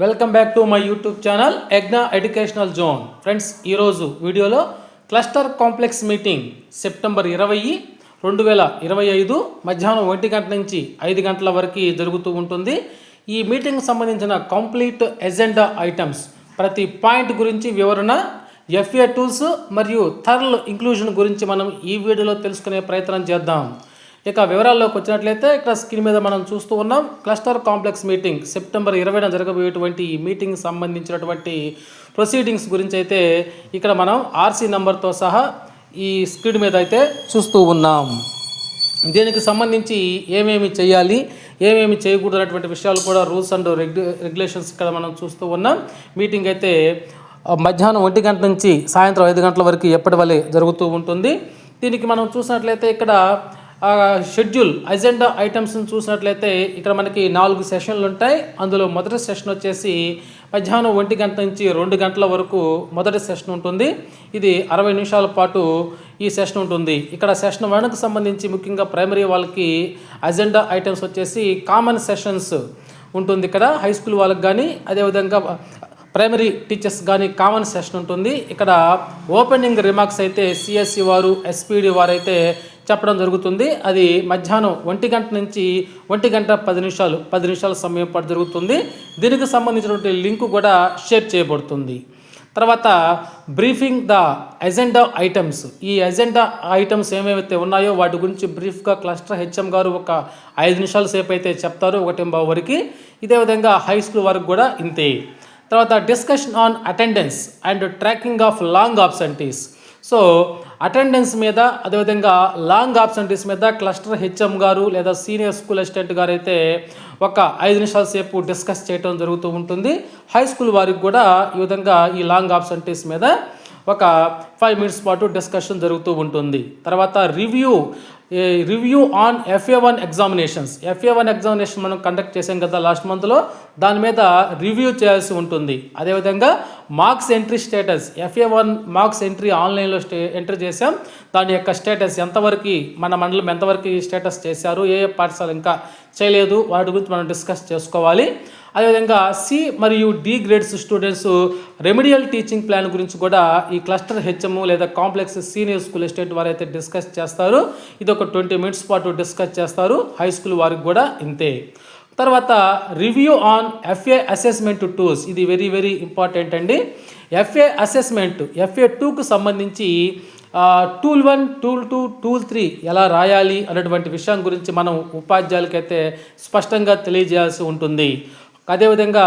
Welcome back to my YouTube channel ఎగ్నా educational zone friends ఈరోజు వీడియోలో cluster complex meeting September ఇరవై రెండు వేల ఇరవై ఐదు మధ్యాహ్నం ఒంటి గంట నుంచి ఐదు గంటల వరకు జరుగుతూ ఉంటుంది. ఈ మీటింగ్ సంబంధించిన కంప్లీట్ ఎజెండా ఐటమ్స్ ప్రతి పాయింట్ గురించి వివరణ ఎఫ్ఏ టూల్స్ మరియు థర్ల్ ఇంక్లూజన్ గురించి మనం ఈ వీడియోలో తెలుసుకునే ప్రయత్నం చేద్దాం. ఇక వివరాల్లోకి వచ్చినట్లయితే ఇక్కడ స్క్రీన్ మీద మనం చూస్తూ ఉన్నాం క్లస్టర్ కాంప్లెక్స్ మీటింగ్ సెప్టెంబర్ ఇరవైన జరగబోయేటువంటి ఈ మీటింగ్ సంబంధించినటువంటి ప్రొసీడింగ్స్ గురించి అయితే ఇక్కడ మనం ఆర్సీ నెంబర్తో సహా ఈ స్క్రీన్ మీద అయితే చూస్తూ ఉన్నాం. దీనికి సంబంధించి ఏమేమి చేయాలి ఏమేమి చేయకూడదు అనేటువంటి విషయాలు కూడా రూల్స్ అండ్ రెగ్యు రెగ్యులేషన్స్ ఇక్కడ మనం చూస్తూ ఉన్నాం. మీటింగ్ అయితే మధ్యాహ్నం ఒంటి గంట నుంచి సాయంత్రం ఐదు గంటల వరకు ఎప్పటి వలె జరుగుతూ ఉంటుంది. దీనికి మనం చూసినట్లయితే ఇక్కడ షెడ్యూల్ అజెండా ఐటమ్స్ని చూసినట్లయితే ఇక్కడ మనకి నాలుగు సెషన్లు ఉంటాయి. అందులో మొదటి సెషన్ వచ్చేసి మధ్యాహ్నం ఒంటి గంట నుంచి రెండు గంటల వరకు మొదటి సెషన్ ఉంటుంది. ఇది అరవై నిమిషాల పాటు ఈ సెషన్ ఉంటుంది. ఇక్కడ సెషన్ వన్కి సంబంధించి ముఖ్యంగా ప్రైమరీ వాళ్ళకి అజెండా ఐటమ్స్ వచ్చేసి కామన్ సెషన్స్ ఉంటుంది ఇక్కడ. హై స్కూల్ వాళ్ళకి కానీ అదేవిధంగా ప్రైమరీ టీచర్స్ కానీ కామన్ సెషన్ ఉంటుంది. ఇక్కడ ఓపెనింగ్ రిమార్క్స్ అయితే సిఎస్సి వారు ఎస్పీడి వారు అయితే చెప్పడం జరుగుతుంది. అది మధ్యాహ్నం ఒంటి గంట నుంచి ఒంటి గంట పది నిమిషాలు పది నిమిషాల సమయం పాటు జరుగుతుంది. దీనికి సంబంధించినటువంటి లింక్ కూడా షేర్ చేయబడుతుంది. తర్వాత బ్రీఫింగ్ ద ఎజెండా ఐటమ్స్. ఈ ఎజెండా ఐటమ్స్ ఏమేమైతే ఉన్నాయో వాటి గురించి బ్రీఫ్గా క్లస్టర్ హెచ్ఎం గారు ఒక ఐదు నిమిషాల సేపు అయితే చెప్తారు ఒకటి వరకు. ఇదే విధంగా హై స్కూల్ వరకు కూడా ఇంతే. తర్వాత discussion on attendance and tracking of long absentees so attendance మీద అదేవిధంగా లాంగ్ ఆబ్సెంటీస్ మీద క్లస్టర్ హెచ్ఎం గారు లేదా సీనియర్ స్కూల్ అసిస్టెంట్ గారు అయితే ఒక ఐదు నిమిషాల సేపు డిస్కస్ చేయడం జరుగుతూ ఉంటుంది. హై స్కూల్ వారికి కూడా ఈ విధంగా ఈ లాంగ్ ఆబ్సెంటీస్ మీద ఒక ఫైవ్ మినిట్స్ పాటు డిస్కషన్ జరుగుతూ ఉంటుంది. తర్వాత review review on F A one examinations F A one examination మనం కండక్ట్ చేసాం కదా లాస్ట్ మంత్లో దాని మీద రివ్యూ చేయాల్సి ఉంటుంది. అదేవిధంగా marks entry status F A one marks entry ఆన్లైన్లో స్టే ఎంట్రీ చేసాం దాని యొక్క స్టేటస్ ఎంతవరకు మన మండలం ఎంతవరకు స్టేటస్ చేశారు ఏ ఏ పాఠశాల ఇంకా చేయలేదు వాటి గురించి మనం డిస్కస్ చేసుకోవాలి. అదేవిధంగా సి మరియు D grades students remedial teaching plan గురించి కూడా ఈ క్లస్టర్ హెచ్ఎం లేదా కాంప్లెక్స్ సీనియర్ స్కూల్ ఎస్టేట్ వారు అయితే డిస్కస్ చేస్తారు. ఇది ఒక ట్వంటీ మినిట్స్ పాటు డిస్కస్ చేస్తారు. హై స్కూల్ వారికి కూడా ఇంతే. తర్వాత review on F A assessment tools ఇది వెరీ వెరీ ఇంపార్టెంట్ అండి. F A assessment F A టూకు సంబంధించి tool one tool two tool three ఎలా రాయాలి అనేటువంటి విషయం గురించి మనం ఉపాధ్యాయులకైతే స్పష్టంగా తెలియజేయాల్సి ఉంటుంది. అదేవిధంగా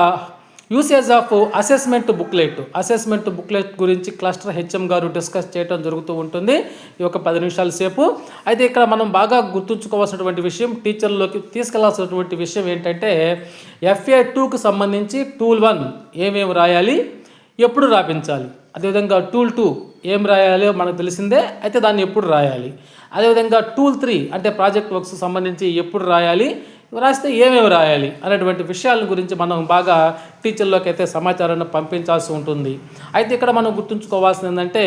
usage of assessment booklet. Assessment booklet గురించి క్లస్టర్ హెచ్ఎం గారు డిస్కస్ చేయడం జరుగుతూ ఉంటుంది. ఈ యొక్క పది నిమిషాల సేపు. అయితే ఇక్కడ మనం బాగా గుర్తుంచుకోవాల్సినటువంటి విషయం టీచర్లోకి తీసుకెళ్ళాల్సినటువంటి విషయం ఏంటంటే ఎఫ్ఏ టూకి సంబంధించి టూల్ వన్ ఏమేమి రాయాలి ఎప్పుడు రాపించాలి. అదేవిధంగా టూల్ టూ ఏం రాయాలో మనకు తెలిసిందే అయితే దాన్ని ఎప్పుడు రాయాలి. అదేవిధంగా టూల్ త్రీ అంటే ప్రాజెక్ట్ వర్క్స్ సంబంధించి ఎప్పుడు రాయాలి రాస్తే ఏమేమి రాయాలి అనేటువంటి విషయాల గురించి మనం బాగా టీచర్లోకి అయితే సమాచారాన్ని పంపించాల్సి ఉంటుంది. అయితే ఇక్కడ మనం గుర్తుంచుకోవాల్సింది ఏంటంటే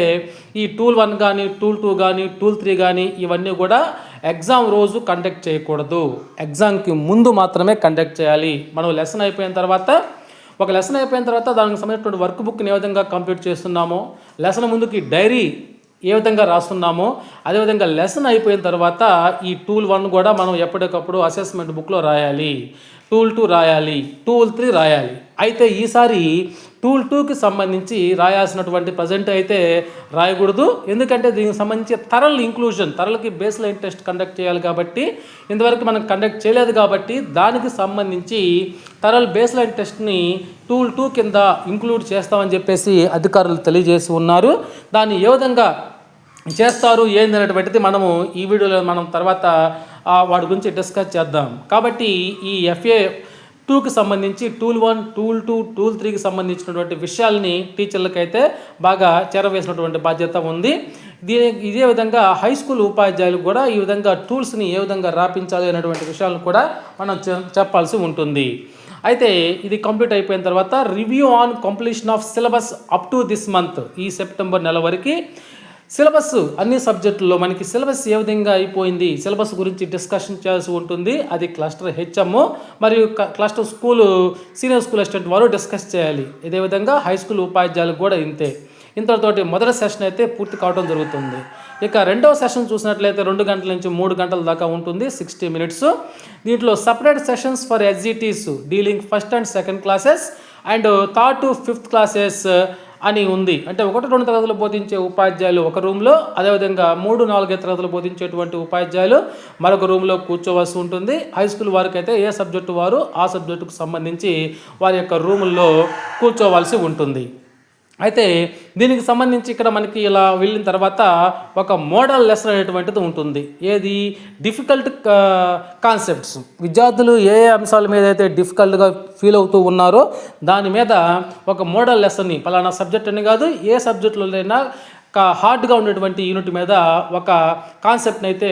ఈ టూల్ వన్ కానీ టూల్ టూ కానీ టూల్ త్రీ కానీ ఇవన్నీ కూడా ఎగ్జామ్ రోజు కండక్ట్ చేయకూడదు. ఎగ్జామ్కి ముందు మాత్రమే కండక్ట్ చేయాలి. మనం లెసన్ అయిపోయిన తర్వాత ఒక లెసన్ అయిపోయిన తర్వాత దానికి సంబంధించినటువంటి వర్క్ బుక్ని ఏ విధంగా కంప్లీట్ చేస్తున్నామో లెసన్ ముందుకి డైరీ ఏ విధంగా రాస్తున్నామో అదేవిధంగా లెసన్ అయిపోయిన తర్వాత ఈ టూల్ వన్ కూడా మనం ఎప్పటికప్పుడు అసెస్మెంట్ బుక్లో రాయాలి. టూల్ టూ రాయాలి. టూల్ త్రీ రాయాలి. అయితే ఈసారి టూల్ టూకి సంబంధించి రాయాల్సినటువంటి ప్రజెంట్ అయితే రాయకూడదు. ఎందుకంటే దీనికి సంబంధించి తరల్ ఇంక్లూజన్ తరలకి బేస్ లైన్ టెస్ట్ కండక్ట్ చేయాలి కాబట్టి ఇంతవరకు మనం కండక్ట్ చేయలేదు కాబట్టి దానికి సంబంధించి తరల్ బేస్ లైన్ టెస్ట్ని టూల్ టూ కింద ఇంక్లూడ్ చేస్తామని చెప్పేసి అధికారులు తెలియజేసి ఉన్నారు. దాన్ని ఏ విధంగా చేస్తారు ఏంది అనేటువంటిది మనము ఈ వీడియోలో మనం తర్వాత వాడి గురించి డిస్కస్ చేద్దాం. కాబట్టి ఈ ఎఫ్ఏ టూకి సంబంధించి tool one tool two tool త్రీకి సంబంధించినటువంటి విషయాల్ని టీచర్లకైతే బాగా చేరవేసినటువంటి బాధ్యత ఉంది. దీని ఇదే విధంగా హై స్కూల్ ఉపాధ్యాయులు కూడా ఈ విధంగా టూల్స్ని ఏ విధంగా రాపించాలి అనేటువంటి విషయాలను కూడా మనం చె- చెప్పాల్సి ఉంటుంది. అయితే ఇది కంప్లీట్ అయిపోయిన తర్వాత review on completion of syllabus up to this month ఈ సెప్టెంబర్ నెల వరకు. సిలబస్ అన్ని సబ్జెక్టుల్లో మనకి సిలబస్ ఏ విధంగా అయిపోయింది? సిలబస్ గురించి డిస్కషన్ చేయాల్సి ఉంటుంది. అది క్లస్టర్ హెచ్ఎం మరియు cluster school senior school assistant వారు డిస్కస్ చేయాలి. ఇదే విధంగా హై స్కూల్ ఉపాధ్యాయులు కూడా ఇంతే. ఇంతటితోటి మొదటి సెషన్ అయితే పూర్తి కావడం జరుగుతుంది. ఇక రెండవ సెషన్ చూసినట్లయితే రెండు గంటల నుంచి మూడు గంటల దాకా ఉంటుంది సిక్స్టీ మినిట్స్. దీంట్లో separate sessions for S G Ts dealing first and second classes and third to fifth classes అని ఉంది. అంటే ఒకటి రెండు తరగతులు బోధించే ఉపాధ్యాయులు ఒక రూమ్లో అదేవిధంగా మూడు నాలుగైదు తరగతులు బోధించేటువంటి ఉపాధ్యాయులు మరొక రూమ్లో కూర్చోవలసి ఉంటుంది. హై స్కూల్ వారికి అయితే ఏ సబ్జెక్టు వారు ఆ సబ్జెక్టుకు సంబంధించి వారి యొక్క రూముల్లో కూర్చోవలసి ఉంటుంది. అయితే దీనికి సంబంధించి ఇక్కడ మనకి ఇలా వెళ్ళిన తర్వాత ఒక మోడల్ లెసన్ అనేటువంటిది ఉంటుంది. ఏది? డిఫికల్ట్ కాన్సెప్ట్స్ విద్యార్థులు ఏ ఏ అంశాల మీద అయితే డిఫికల్ట్గా ఫీల్ అవుతూ ఉన్నారో దాని మీద ఒక మోడల్ లెసన్ని పలానా సబ్జెక్ట్ అని కాదు ఏ సబ్జెక్టులోనైనా హార్డ్గా ఉన్నటువంటి యూనిట్ మీద ఒక కాన్సెప్ట్ని అయితే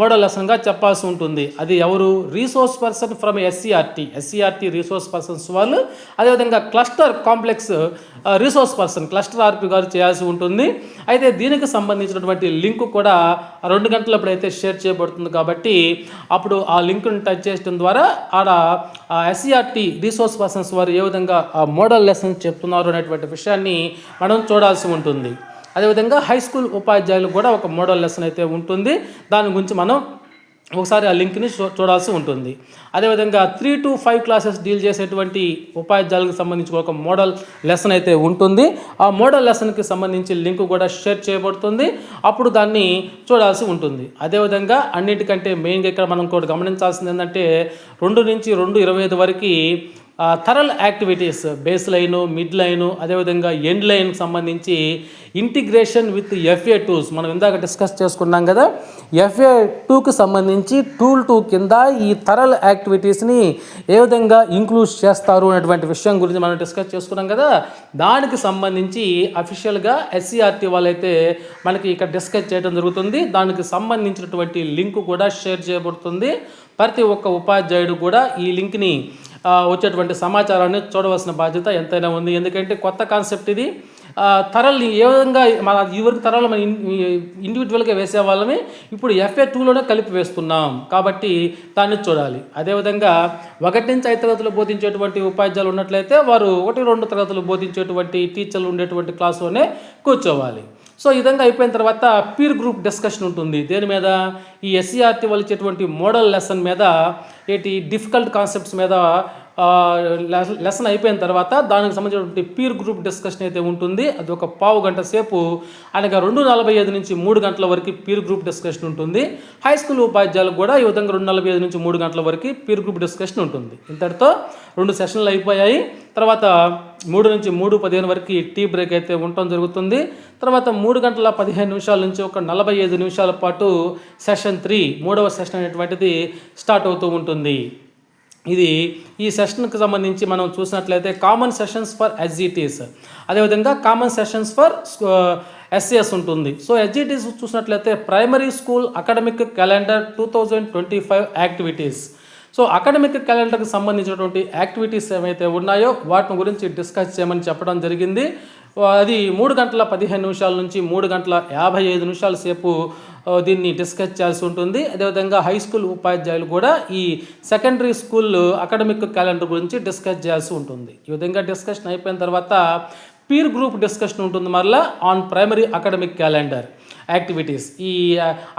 మోడల్ లెసన్గా చెప్పాల్సి ఉంటుంది. అది ఎవరు? Resource person from S C R T S C R T resource persons వాళ్ళు. అదేవిధంగా cluster complex resource person cluster R P గారు చేయాల్సి ఉంటుంది. అయితే దీనికి సంబంధించినటువంటి లింక్ కూడా రెండు గంటలప్పుడు అయితే షేర్ చేయబడుతుంది కాబట్టి అప్పుడు ఆ లింక్ను టచ్ చేయడం ద్వారా ఆడ ఎస్సీఆర్టీ రీసోర్స్ పర్సన్స్ వారు ఏ విధంగా ఆ మోడల్ లెసన్ చెప్తున్నారు అనేటువంటి విషయాన్ని మనం చూడాల్సి ఉంటుంది. అదేవిధంగా హై స్కూల్ ఉపాధ్యాయులు కూడా ఒక మోడల్ లెసన్ అయితే ఉంటుంది. దాని గురించి మనం ఒకసారి ఆ లింక్ని చూ చూడాల్సి ఉంటుంది. అదేవిధంగా three to five classes deal చేసేటువంటి ఉపాధ్యాయులకు సంబంధించి ఒక మోడల్ లెసన్ అయితే ఉంటుంది. ఆ మోడల్ లెసన్కి సంబంధించి లింక్ కూడా షేర్ చేయబడుతుంది. అప్పుడు దాన్ని చూడాల్సి ఉంటుంది. అదేవిధంగా అన్నిటికంటే మెయిన్గా ఇక్కడ మనం కూడా గమనించాల్సింది ఏంటంటే రెండు నుంచి రెండు ఇరవై ఐదు వరకు TaRL activities baseline mid line అదేవిధంగా ఎండ్ లైన్కి సంబంధించి ఇంటిగ్రేషన్ విత్ ఎఫ్ఏ టూస్ మనం ఇందాక డిస్కస్ చేసుకున్నాం కదా ఎఫ్ఏ టూకి సంబంధించి టూల్ టూ కింద ఈ థరల్ యాక్టివిటీస్ని ఏ విధంగా ఇంక్లూడ్ చేస్తారు అనేటువంటి విషయం గురించి మనం డిస్కస్ చేసుకున్నాం కదా దానికి సంబంధించి అఫీషియల్గా ఎస్సీఆర్టీ వాళ్ళైతే మనకి ఇక్కడ డిస్కస్ చేయడం జరుగుతుంది. దానికి సంబంధించినటువంటి లింక్ కూడా షేర్ చేయబడుతుంది. ప్రతి ఒక్క ఉపాధ్యాయుడు కూడా ఈ లింక్ని వచ్చేటువంటి సమాచారాన్ని చూడవలసిన బాధ్యత ఎంతైనా ఉంది. ఎందుకంటే కొత్త కాన్సెప్ట్ ఇది. తరల్ని ఏ విధంగా మన ఇవరికి తరాలు మన ఇండివిజువల్గా వేసే వాళ్ళని ఇప్పుడు ఎఫ్ఏ టూలోనే కలిపి వేస్తున్నాం. కాబట్టి దాన్ని చూడాలి. అదేవిధంగా ఒకటి నుంచి ఐదు తరగతులు బోధించేటువంటి ఉపాధ్యాయులు ఉన్నట్లయితే వారు ఒకటి రెండు తరగతులు బోధించేటువంటి టీచర్లు ఉండేటువంటి క్లాసులోనే కూర్చోవాలి. సో ఈ విధంగా అయిపోయిన తర్వాత పీర్ గ్రూప్ డిస్కషన్ ఉంటుంది. దేని మీద? ఈ ఎస్సీఆర్టీ వాళ్ళు ఇచ్చేటువంటి మోడల్ లెసన్ మీద ఏంటి డిఫికల్ట్ కాన్సెప్ట్స్ మీద లెసన్ అయిపోయిన తర్వాత దానికి సంబంధించినటువంటి పీర్ గ్రూప్ డిస్కషన్ అయితే ఉంటుంది. అది ఒక పావు గంట సేపు అనగా రెండు నలభై ఐదు నుంచి మూడు గంటల వరకు పీర్ గ్రూప్ డిస్కషన్ ఉంటుంది. హై స్కూల్ ఉపాధ్యాయులకు కూడా ఈ విధంగా రెండు నలభై ఐదు నుంచి మూడు గంటల వరకు పీర్ గ్రూప్ డిస్కషన్ ఉంటుంది. ఇంతటితో రెండు సెషన్లు అయిపోయాయి. తర్వాత మూడు నుంచి మూడు పదిహేను వరకు టీ బ్రేక్ అయితే ఉండటం జరుగుతుంది. తర్వాత మూడు గంటల పదిహేను నిమిషాల నుంచి ఒక నలభై ఐదు నిమిషాల పాటు సెషన్ త్రీ మూడవ సెషన్ అనేటువంటిది స్టార్ట్ అవుతూ ఉంటుంది. ఇది ఈ సెషన్కి సంబంధించి మనం చూసినట్లయితే కామన్ సెషన్స్ ఫర్ ఎస్జిటీస్ అదేవిధంగా కామన్ సెషన్స్ ఫర్ ఎస్సిఎస్ ఉంటుంది. సో ఎస్జిటీస్ చూసినట్లయితే primary school academic calendar two thousand twenty five activities so academic క్యాలెండర్కి సంబంధించినటువంటి యాక్టివిటీస్ ఏమైతే ఉన్నాయో వాటిని గురించి డిస్కస్ చేయమని చెప్పడం జరిగింది. అది మూడు గంటల పదిహేను నిమిషాల నుంచి మూడు గంటల యాభై ఐదు నిమిషాల సేపు దీన్ని డిస్కస్ చేయాల్సి ఉంటుంది. అదేవిధంగా హై స్కూల్ ఉపాధ్యాయులు కూడా ఈ సెకండరీ స్కూల్ అకాడమిక్ క్యాలెండర్ గురించి డిస్కస్ చేయాల్సి ఉంటుంది. ఈ విధంగా డిస్కషన్ అయిపోయిన తర్వాత పీర్ గ్రూప్ డిస్కషన్ ఉంటుంది మరలా on primary academic calendar activities ఈ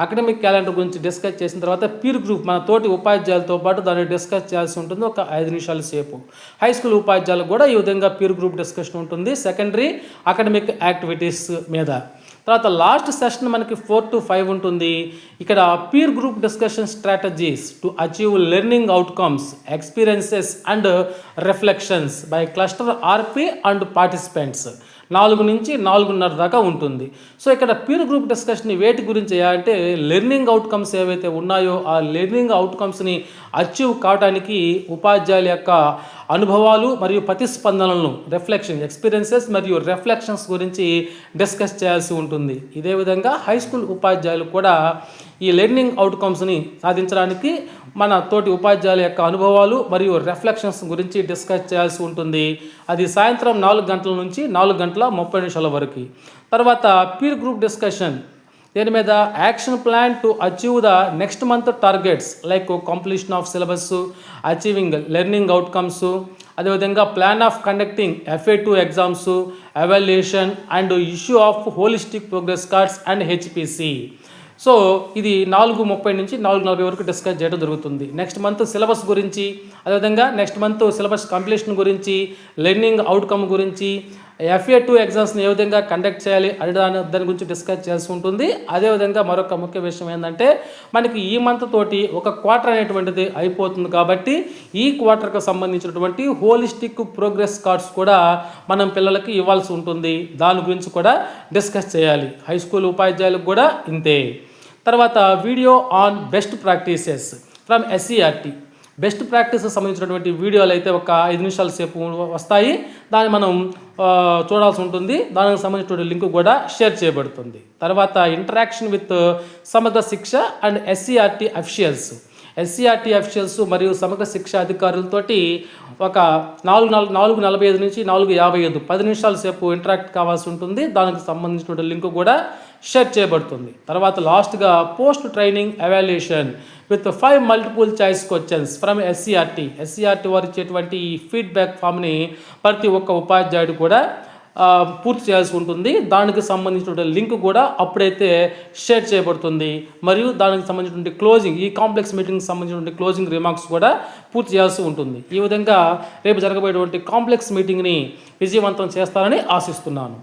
అకాడమిక్ క్యాలెండర్ గురించి డిస్కస్ చేసిన తర్వాత పీర్ గ్రూప్ మన తోటి ఉపాధ్యాయులతో పాటు దాన్ని డిస్కస్ చేయాల్సి ఉంటుంది ఒక ఐదు నిమిషాల సేపు. హై స్కూల్ ఉపాధ్యాయులకు కూడా ఈ విధంగా పీర్ గ్రూప్ డిస్కషన్ ఉంటుంది సెకండరీ అకాడమిక్ యాక్టివిటీస్ మీద. తర్వాత లాస్ట్ సెషన్ మనకి ఫోర్ టు ఫైవ్ ఉంటుంది. ఇక్కడ peer group discussion strategies to achieve learning outcomes experiences and reflections by cluster R P and participants నాలుగు నుంచి నాలుగున్నర దాకా ఉంటుంది. సో ఇక్కడ పీర్ గ్రూప్ డిస్కషన్ వేటి గురించి అంటే లెర్నింగ్ అవుట్కమ్స్ ఏవైతే ఉన్నాయో ఆ లెర్నింగ్ అవుట్కమ్స్ని అచీవ్ కావడానికి ఉపాధ్యాయుల యొక్క అనుభవాలు మరియు ప్రతిస్పందనలను రిఫ్లెక్షన్ ఎక్స్పీరియన్సెస్ మరియు రిఫ్లెక్షన్స్ గురించి డిస్కస్ చేయాల్సి ఉంటుంది. ఇదే విధంగా హై స్కూల్ ఉపాధ్యాయులు కూడా ఈ లెర్నింగ్ అవుట్కమ్స్ని సాధించడానికి మన తోటి ఉపాధ్యాయుల యొక్క అనుభవాలు మరియు రిఫ్లెక్షన్స్ గురించి డిస్కస్ చేయాల్సి ఉంటుంది. అది సాయంత్రం నాలుగు గంటల నుంచి నాలుగు గంటల ముప్పై నిమిషాల వరకు. తర్వాత పీర్ గ్రూప్ డిస్కషన్ దీని మీద? Action plan to achieve the next month targets like completion of syllabus achieving learning outcomes అదేవిధంగా plan of conducting F A two exams evaluation and issue of holistic progress cards and H P C so ఇది నాలుగు ముప్పై నుంచి నాలుగు నలభై వరకు discuss చేయడం జరుగుతుంది. నెక్స్ట్ మంత్ సిలబస్ గురించి అదేవిధంగా నెక్స్ట్ మంత్ సిలబస్ కంప్లీషన్ గురించి లెర్నింగ్ అవుట్కమ్ గురించి ఎఫ్ఏ టూ ఎగ్జామ్స్ని ఏ విధంగా కండక్ట్ చేయాలి అనే దాని దాని గురించి డిస్కస్ చేయాల్సి ఉంటుంది. అదేవిధంగా మరొక ముఖ్య విషయం ఏంటంటే మనకి ఈ మంత్ తోటి ఒక క్వార్టర్ అనేటువంటిది అయిపోతుంది కాబట్టి ఈ క్వార్టర్కి సంబంధించినటువంటి హోలిస్టిక్ ప్రోగ్రెస్ కార్డ్స్ కూడా మనం పిల్లలకి ఇవ్వాల్సి ఉంటుంది. దాని గురించి కూడా డిస్కస్ చేయాలి. హై స్కూల్ ఉపాధ్యాయులకు కూడా ఇంతే. తర్వాత video on best practices from S C R T best practice సంబంధించినటువంటి వీడియోలు అయితే ఒక ఐదు నిమిషాల సేపు వస్తాయి. దాన్ని మనం చూడాల్సి ఉంటుంది. దానికి సంబంధించినటువంటి లింక్ కూడా షేర్ చేయబడుతుంది. తర్వాత interaction with Samagra Shiksha and S C R T officials. S C R T officials మరియు సమగ్ర శిక్ష అధికారులతోటి ఒక నాలుగు నాలుగు నాలుగు నలభై ఐదు నుంచి నాలుగు యాభై ఐదు పది నిమిషాల సేపు ఇంటరాక్ట్ కావాల్సి ఉంటుంది. దానికి సంబంధించినటువంటి లింక్ కూడా షేర్ చేయబడుతుంది. తర్వాత లాస్ట్గా post training evaluation with five multiple choice questions from S C R T S C R T వారు ఇచ్చేటువంటి ఈ ఫీడ్బ్యాక్ ఫామ్ని ప్రతి ఒక్క ఉపాధ్యాయుడు కూడా పూర్తి చేయాల్సి ఉంటుంది. దానికి సంబంధించిన లింక్ కూడా అప్పుడైతే షేర్ చేయబడుతుంది. మరియు దానికి సంబంధించినటువంటి క్లోజింగ్ ఈ కాంప్లెక్స్ మీటింగ్కి సంబంధించినటువంటి క్లోజింగ్ రిమార్క్స్ కూడా పూర్తి చేయాల్సి ఉంటుంది. ఈ విధంగా రేపు జరగబోయేటువంటి కాంప్లెక్స్ మీటింగ్ని విజయవంతం చేస్తారని ఆశిస్తున్నాను.